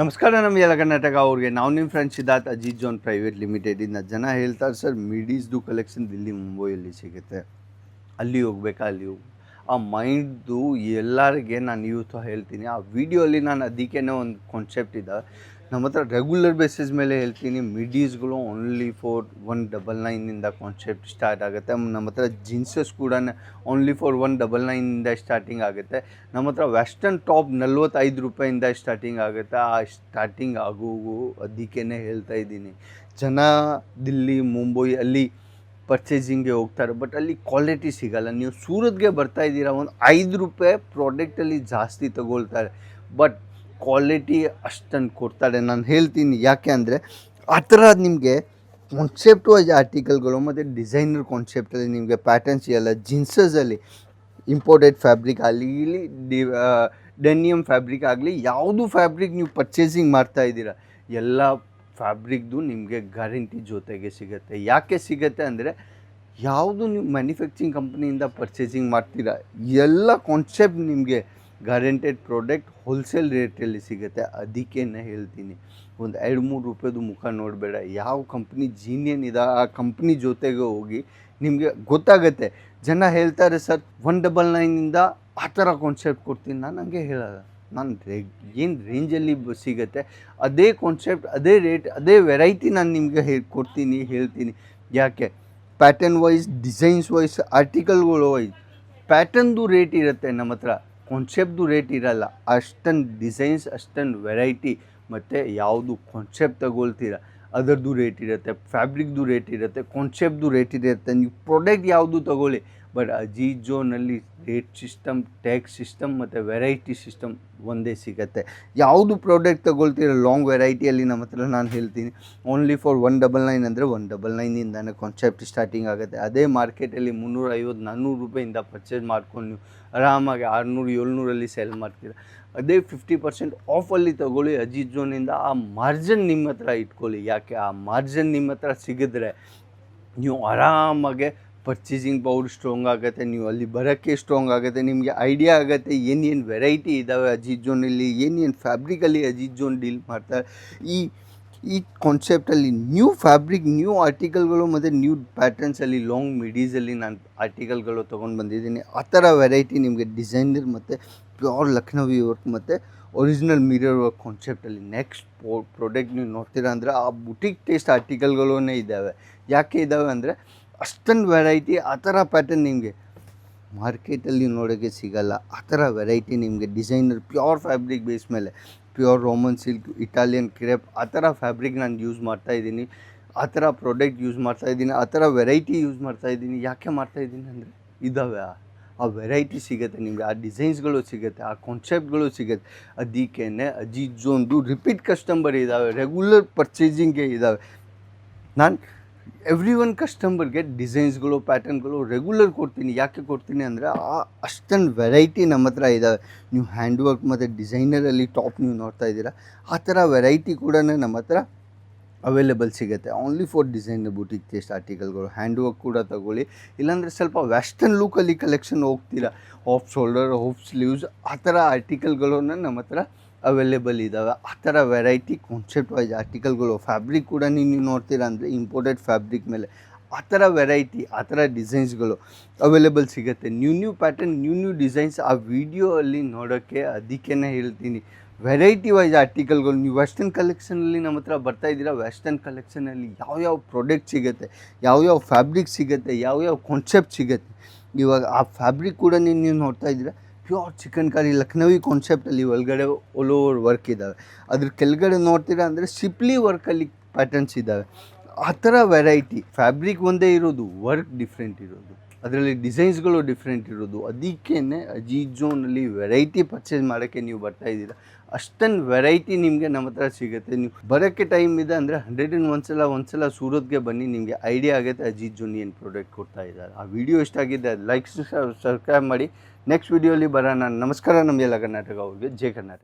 ನಮಸ್ಕಾರ ನಮ್ಮ ಎಲ್ಲ ಕರ್ನಾಟಕ ಅವ್ರಿಗೆ. ನಾವು ನಿಮ್ಮ friend Siddharth Ajith zone private ಲಿಮಿಟೆಡಿಂದ ಜನ ಹೇಳ್ತಾರೆ, ಸರ್ ಮಿಡೀಸ್ದು ಕಲೆಕ್ಷನ್ ದಿಲ್ಲಿ ಮುಂಬೈಯಲ್ಲಿ ಸಿಗುತ್ತೆ. ಅಲ್ಲಿ ಹೋಗ್ಬೇಕಾ, ಅಲ್ಲಿ ಆ ಮೈಂಡ್ದು ಎಲ್ಲರಿಗೆ ನಾನು ಇವತ್ತು ಹೇಳ್ತೀನಿ. ಆ ವಿಡಿಯೋಲಿ ನಾನು ಅದಕ್ಕೇನೆ ಒಂದು ಕಾನ್ಸೆಪ್ಟ್ ಇದೆ. ನಮ್ಮ ಹತ್ರ ರೆಗ್ಯುಲರ್ ಬೇಸಿಸ್ ಮೇಲೆ ಹೇಳ್ತೀನಿ. ಮಿಡೀಸ್ಗಳು ಓನ್ಲಿ ಫಾರ್ ಒನ್ ಡಬಲ್ ನೈನಿಂದ ಕಾನ್ಸೆಪ್ಟ್ ಸ್ಟಾರ್ಟ್ ಆಗುತ್ತೆ. ನಮ್ಮ ಹತ್ರ ಜೀನ್ಸಸ್ ಕೂಡ ಓನ್ಲಿ ಫಾರ್ ಒನ್ ಡಬಲ್ ನೈನಿಂದ ಸ್ಟಾರ್ಟಿಂಗ್ ಆಗುತ್ತೆ. ನಮ್ಮ ಹತ್ರ ವೆಸ್ಟರ್ನ್ ಟಾಪ್ ನಲ್ವತ್ತೈದು ರೂಪಾಯಿಂದ ಸ್ಟಾರ್ಟಿಂಗ್ ಆಗುತ್ತೆ. ಆ ಸ್ಟಾರ್ಟಿಂಗ್ ಆಗುವು ಅದಕ್ಕೇ ಹೇಳ್ತಾ ಇದ್ದೀನಿ. ಜನ ದಿಲ್ಲಿ, ಮುಂಬೈ ಅಲ್ಲಿ ಪರ್ಚೇಸಿಂಗ್ಗೆ ಹೋಗ್ತಾರೆ. ಬಟ್ ಅಲ್ಲಿ ಕ್ವಾಲಿಟಿ ಸಿಗಲ್ಲ. ನೀವು ಸೂರತ್ಗೆ ಬರ್ತಾ ಇದ್ದೀರಾ, ಒಂದು ಐದು ರೂಪಾಯಿ ಪ್ರಾಡಕ್ಟಲ್ಲಿ ಜಾಸ್ತಿ ತಗೊಳ್ತಾರೆ. ಬಟ್ ಕ್ವಾಲಿಟಿ ಅಷ್ಟನ್ನು ಕೊಡ್ತಾರೆ. ನಾನು ಹೇಳ್ತೀನಿ ಯಾಕೆ ಅಂದರೆ, ಆ ಥರ ನಿಮಗೆ ಕಾನ್ಸೆಪ್ಟ್ ವೈಸ್ ಆರ್ಟಿಕಲ್ಗಳು ಮತ್ತು ಡಿಸೈನರ್ ಕಾನ್ಸೆಪ್ಟಲ್ಲಿ ನಿಮಗೆ ಪ್ಯಾಟರ್ನ್ಸ್ ಎಲ್ಲ ಜೀನ್ಸಸಲ್ಲಿ ಇಂಪೋರ್ಟೆಡ್ ಫ್ಯಾಬ್ರಿಕ್ ಆಗಲಿ ಇಲ್ಲಿ ಡಿ ಡೆನಿಯಮ್ ಫ್ಯಾಬ್ರಿಕ್ ಆಗಲಿ ಯಾವುದು ಫ್ಯಾಬ್ರಿಕ್ ನೀವು ಪರ್ಚೇಸಿಂಗ್ ಮಾಡ್ತಾ ಇದ್ದೀರಾ, ಎಲ್ಲ ಫ್ಯಾಬ್ರಿಕ್ದು ನಿಮಗೆ ಗ್ಯಾರಂಟಿ ಜೊತೆಗೆ ಸಿಗುತ್ತೆ. ಯಾಕೆ ಸಿಗುತ್ತೆ ಅಂದರೆ, ಯಾವುದು ನೀವು ಮ್ಯಾನುಫ್ಯಾಕ್ಚರಿಂಗ್ ಕಂಪ್ನಿಯಿಂದ ಪರ್ಚೇಸಿಂಗ್ ಮಾಡ್ತೀರಾ, ಎಲ್ಲ ಕಾನ್ಸೆಪ್ಟ್ ನಿಮಗೆ ಗ್ಯಾರಂಟೆಡ್ ಪ್ರಾಡಕ್ಟ್ ಹೋಲ್ಸೇಲ್ ರೇಟಲ್ಲಿ ಸಿಗುತ್ತೆ. ಅದಕ್ಕೇನೆ ಹೇಳ್ತೀನಿ. ಒಂದು ಎರಡು ಮೂರು ರೂಪಾಯಿದು ಮುಖ ನೋಡಬೇಡ. ಯಾವ ಕಂಪ್ನಿ ಜೀನಿಯನ್ ಇದೆ, ಆ ಕಂಪ್ನಿ ಜೊತೆಗೆ ಹೋಗಿ ನಿಮಗೆ ಗೊತ್ತಾಗುತ್ತೆ. ಜನ ಹೇಳ್ತಾರೆ, ಸರ್ ಒನ್ ಡಬಲ್ ನೈನಿಂದ ಆ ಥರ ಕಾನ್ಸೆಪ್ಟ್ ಕೊಡ್ತೀನಿ. ನಾನು ಹಂಗೆ ಹೇಳಲ್ಲ. ನಾನು ರೇ ಏನು ರೇಂಜಲ್ಲಿ ಸಿಗುತ್ತೆ. ಅದೇ ಕಾನ್ಸೆಪ್ಟ್ ಅದೇ ರೇಟ್ ಅದೇ ವೆರೈಟಿ ನಾನು ನಿಮಗೆ ಹೇ, ಕೊಡ್ತೀನಿ, ಹೇಳ್ತೀನಿ. ಯಾಕೆ? ಪ್ಯಾಟರ್ನ್ ವೈಸ್ ಡಿಸೈನ್ಸ್ ವೈಸ್ ಆರ್ಟಿಕಲ್ಗಳು ವೈಸ್ ಪ್ಯಾಟರ್ನ್ದು ರೇಟ್ ಇರುತ್ತೆ ನಮ್ಮ ಹತ್ರ ಕಾನ್ಸೆಪ್ಟ್ದು ರೇಟ್ ಇರಲ್ಲ. ಅಷ್ಟೊಂದು ಡಿಸೈನ್ಸ್ ಅಷ್ಟೊಂದು ವೆರೈಟಿ ಮತ್ತು ಯಾವುದು ಕಾನ್ಸೆಪ್ಟ್ ತಗೊಳ್ತೀರ. ಅದರದ್ದು ರೇಟ್ ಇರುತ್ತೆ ಫ್ಯಾಬ್ರಿಕ್ದು ರೇಟ್ ಇರುತ್ತೆ ಕಾನ್ಸೆಪ್ಟ್ದು ರೇಟ್ ಇರುತ್ತೆ. ನೀವು ಪ್ರಾಡಕ್ಟ್ ಯಾವುದು ತಗೊಳ್ಳಿ ಬಟ್ ಅಜೀಜೋನಲ್ಲಿ ರೇಟ್ ಸಿಸ್ಟಮ್ ಟ್ಯಾಕ್ಸ್ ಸಿಸ್ಟಮ್ ಮತ್ತು ವೆರೈಟಿ ಸಿಸ್ಟಮ್ ಒಂದೇ ಸಿಗುತ್ತೆ. ಯಾವುದು ಪ್ರಾಡಕ್ಟ್ ತಗೊಳ್ತೀರ ಲಾಂಗ್ ವೆರೈಟಿಯಲ್ಲಿ ನಮ್ಮ ಹತ್ರ ನಾನು ಹೇಳ್ತೀನಿ. Only for one double nine ಅಂದರೆ ಒನ್ ಡಬಲ್ ನೈನಿಂದಾನೆ ಕಾನ್ಸೆಪ್ಟ್ ಸ್ಟಾರ್ಟಿಂಗ್ ಆಗುತ್ತೆ. ಅದೇ ಮಾರ್ಕೆಟಲ್ಲಿ ಮುನ್ನೂರ ಐವತ್ತು ನಾನ್ನೂರು ರೂಪಾಯಿಂದ ಪರ್ಚೇಸ್ ಮಾಡ್ಕೊಂಡು ನೀವು ಆರಾಮಾಗಿ ಆರುನೂರು, ಏಳ್ನೂರಲ್ಲಿ ಸೆಲ್ ಮಾಡ್ತೀರ. ಅದೇ ಫಿಫ್ಟಿ ಪರ್ಸೆಂಟ್ ಆಫಲ್ಲಿ ತೊಗೊಳ್ಳಿ ಅಜಿತ್ ಜೋನಿಂದ. ಆ ಮಾರ್ಜನ್ ನಿಮ್ಮ ಹತ್ರ ಇಟ್ಕೊಳ್ಳಿ. ಯಾಕೆ? ಆ ಮಾರ್ಜನ್ ನಿಮ್ಮ ಹತ್ರ ಸಿಗಿದ್ರೆ ನೀವು ಆರಾಮಾಗೆ ಪರ್ಚೇಸಿಂಗ್ ಪವರ್ ಸ್ಟ್ರಾಂಗ್ ಆಗುತ್ತೆ, ನೀವು ಅಲ್ಲಿ ಬರೋಕ್ಕೆ ಸ್ಟ್ರಾಂಗ್ ಆಗುತ್ತೆ, ನಿಮಗೆ ಐಡಿಯಾ ಆಗುತ್ತೆ, ಏನೇನು ವೆರೈಟಿ ಇದ್ದಾವೆ ಅಜಿತ್ ಜೋನಲ್ಲಿ ಏನೇನು ಫ್ಯಾಬ್ರಿಕಲ್ಲಿ ಅಜಿತ್ ಜೋನ್ ಡೀಲ್ ಮಾಡ್ತಾರೆ. ಈ ಈ ಕಾನ್ಸೆಪ್ಟಲ್ಲಿ ನ್ಯೂ ಫ್ಯಾಬ್ರಿಕ್ ನ್ಯೂ ಆರ್ಟಿಕಲ್ಗಳು ಮತ್ತು ನ್ಯೂ ಪ್ಯಾಟರ್ನ್ಸಲ್ಲಿ ಲಾಂಗ್ ಮಿಡೀಸಲ್ಲಿ ನಾನು ಆರ್ಟಿಕಲ್ಗಳು ತೊಗೊಂಡು ಬಂದಿದ್ದೀನಿ. ಆ ಥರ ವೆರೈಟಿ ನಿಮಗೆ ಡಿಸೈನರ್ ಮತ್ತು ಪ್ಯೂರ್ ಲಕ್ನವಿ ವರ್ಕ್ ಮತ್ತು ಒರಿಜಿನಲ್ ಮಿರರ್ ವರ್ಕ್ ಕಾನ್ಸೆಪ್ಟಲ್ಲಿ ನೆಕ್ಸ್ಟ್ ಪ್ರಾಡಕ್ಟ್ ನೀವು ನೋಡ್ತೀರಾ ಅಂದರೆ ಆ ಬುಟಿಕ್ ಟೇಸ್ಟ್ ಆರ್ಟಿಕಲ್ಗಳೂ ಇದ್ದಾವೆ ಯಾಕೆ ಇದ್ದಾವೆ ಅಂದರೆ ಅಷ್ಟೊಂದು ವೆರೈಟಿ ಆ ಥರ ಪ್ಯಾಟರ್ನ್ ನಿಮಗೆ ಮಾರ್ಕೆಟಲ್ಲಿ ನೋಡೋಕ್ಕೆ ಸಿಗಲ್ಲ. ಆ ಥರ ವೆರೈಟಿ ನಿಮಗೆ ಡಿಸೈನರ್ ಪ್ಯೂರ್ ಫ್ಯಾಬ್ರಿಕ್ ಬೇಸ್ ಮೇಲೆ pure Roman silk Italian crepe ಆ ಥರ ಫ್ಯಾಬ್ರಿಕ್ ನಾನು ಯೂಸ್ ಮಾಡ್ತಾ ಇದ್ದೀನಿ. ಆ ಥರ ಪ್ರಾಡಕ್ಟ್ ಯೂಸ್ ಮಾಡ್ತಾ ಇದ್ದೀನಿ. ಆ ಥರ ವೆರೈಟಿ ಯೂಸ್ ಮಾಡ್ತಾ ಇದ್ದೀನಿ. ಯಾಕೆ ಮಾಡ್ತಾ ಇದ್ದೀನಿ ಅಂದರೆ ಇದ್ದಾವೆ ಆ- ವೆರೈಟಿ ಸಿಗುತ್ತೆ ನಿಮಗೆ. ಆ ಡಿಸೈನ್ಸ್ಗಳು ಸಿಗುತ್ತೆ. ಆ ಕಾನ್ಸೆಪ್ಟ್ಗಳು ಸಿಗುತ್ತೆ. ಅದಕ್ಕೇ ಅಜಿತ್ ಒಂದು ರಿಪೀಟ್ ಕಸ್ಟಮರ್ ಇದ್ದಾವೆ ರೆಗ್ಯುಲರ್ ಪರ್ಚೇಸಿಂಗೇ ಇದ್ದಾವೆ ನಾನು ಎವ್ರಿ ಒನ್ ಕಸ್ಟಮರ್ಗೆ ಡಿಸೈನ್ಸ್ಗಳು ಪ್ಯಾಟರ್ನ್ಗಳು ರೆಗ್ಯುಲರ್ ಕೊಡ್ತೀನಿ. ಯಾಕೆ ಕೊಡ್ತೀನಿ ಅಂದರೆ ಆ ಅಷ್ಟೊಂದು ವೆರೈಟಿ ನಮ್ಮ ಹತ್ರ ಇದ್ದಾವೆ ನೀವು ಹ್ಯಾಂಡ್ ವರ್ಕ್ ಮತ್ತು ಡಿಸೈನರಲ್ಲಿ ಟಾಪ್ ನೀವು ನೋಡ್ತಾ ಇದ್ದೀರಾ, ಆ ಥರ ವೆರೈಟಿ ಕೂಡ ನಮ್ಮ ಹತ್ರ ಅವೈಲೇಬಲ್ ಸಿಗುತ್ತೆ. Only for designer boutique taste ಆರ್ಟಿಕಲ್ಗಳು hand work ಕೂಡ ತಗೊಳ್ಳಿ. ಇಲ್ಲಾಂದರೆ ಸ್ವಲ್ಪ ವೆಸ್ಟರ್ನ್ ಲುಕಲ್ಲಿ ಕಲೆಕ್ಷನ್ ಹೋಗ್ತೀರಾ. ಆಫ್ ಶೋಲ್ಡರ್ ಆಫ್ ಸ್ಲೀವ್ಸ್ ಆ ಥರ ಆರ್ಟಿಕಲ್ಗಳನ್ನ ನಮ್ಮ ಹತ್ರ ಅವೈಲೇಬಲ್ ಇದ್ದಾವೆ ಆ ಥರ ವೆರೈಟಿ ಕಾನ್ಸೆಪ್ಟ್ ವೈಸ್ ಆರ್ಟಿಕಲ್ಗಳು ಫ್ಯಾಬ್ರಿಕ್ ಕೂಡ ನೀವು ನೋಡ್ತೀರ ಅಂದರೆ ಇಂಪೋರ್ಟೆಡ್ ಫ್ಯಾಬ್ರಿಕ್ ಮೇಲೆ. ಆ ಥರ ವೆರೈಟಿ ಆ ಥರ ಡಿಸೈನ್ಸ್ಗಳು ಅವೈಲೇಬಲ್ ಸಿಗುತ್ತೆ. New new pattern new new designs ಆ ವಿಡಿಯೋ ಅಲ್ಲಿ ನೋಡೋಕ್ಕೆ ಅದಕ್ಕೇ ಹೇಳ್ತೀನಿ. ವೆರೈಟಿ ವೈಸ್ ಆರ್ಟಿಕಲ್ಗಳು ನೀವು ವೆಸ್ಟರ್ನ್ ಕಲೆಕ್ಷನಲ್ಲಿ ನಮ್ಮ ಹತ್ರ ಬರ್ತಾ ಇದ್ದೀರಾ ವೆಸ್ಟರ್ನ್ ಕಲೆಕ್ಷನಲ್ಲಿ ಯಾವ್ಯಾವ ಪ್ರಾಡಕ್ಟ್ ಸಿಗುತ್ತೆ ಯಾವ್ಯಾವ ಫ್ಯಾಬ್ರಿಕ್ ಸಿಗುತ್ತೆ ಯಾವ್ಯಾವ ಕಾನ್ಸೆಪ್ಟ್ ಸಿಗುತ್ತೆ. ಇವಾಗ ಆ ಫ್ಯಾಬ್ರಿಕ್ ಕೂಡ ನೀವು ನೋಡ್ತಾ ಇದ್ದೀರಾ. ಪ್ಯೂರ್ ಚಿಕನ್ ಕರಿ ಲಕ್ನವಿ ಕಾನ್ಸೆಪ್ಟಲ್ಲಿ ಒಳಗಡೆ ಆಲ್ ಓವರ್ ವರ್ಕ್ ಇದ್ದಾವೆ ಅದ್ರ ಕೆಳಗಡೆ ನೋಡ್ತೀರಾ ಅಂದರೆ ಸಿಪ್ಲಿ ವರ್ಕಲ್ಲಿ ಪ್ಯಾಟರ್ನ್ಸ್ ಇದ್ದಾವೆ ಆ ಥರ ವೆರೈಟಿ ಫ್ಯಾಬ್ರಿಕ್ ಒಂದೇ ಇರೋದು ವರ್ಕ್ ಡಿಫ್ರೆಂಟ್ ಇರೋದು. ಅದರಲ್ಲಿ ಡಿಸೈನ್ಸ್ಗಳು ಡಿಫ್ರೆಂಟ್ ಇರೋದು. ಅದಕ್ಕೇ ಅಜೀಜೋನಲ್ಲಿ ವೆರೈಟಿ ಪರ್ಚೇಸ್ ಮಾಡೋಕ್ಕೆ ನೀವು ಬರ್ತಾ ಇದ್ದೀರಾ. ಅಷ್ಟೊಂದು ವೆರೈಟಿ ನಿಮಗೆ ನಮ್ಮ ಹತ್ರ ಸಿಗುತ್ತೆ. ನೀವು ಬರೋಕ್ಕೆ ಟೈಮ್ ಇದೆ ಅಂದರೆ ಹಂಡ್ರೆಡ್ ಆ್ಯಂಡ್ ಒಂದ್ಸಲ ಒಂದ್ಸಲ ಸೂರತ್ಗೆ ಬನ್ನಿ. ನಿಮಗೆ ಐಡಿಯಾ ಆಗುತ್ತೆ ಅಜೀಜೋನ್ ಜೋನಿ ಏನು ಪ್ರಾಡಕ್ಟ್ ಕೊಡ್ತಾ ಇದ್ದಾರೆ. ಆ ವಿಡಿಯೋ ಇಷ್ಟ ಆಗಿದೆ ಲೈಕ್ಸ್ ಸಬ್ಸ್ಕ್ರೈಬ್ ಮಾಡಿ. ನೆಕ್ಸ್ಟ್ ವಿಡಿಯೋಲಿ ಬರೋಣ. ನಮಸ್ಕಾರ. ನಮಗೆಲ್ಲ ಕರ್ನಾಟಕ ಅವ್ರಿಗೆ. ಜೈ ಕರ್ನಾಟಕ.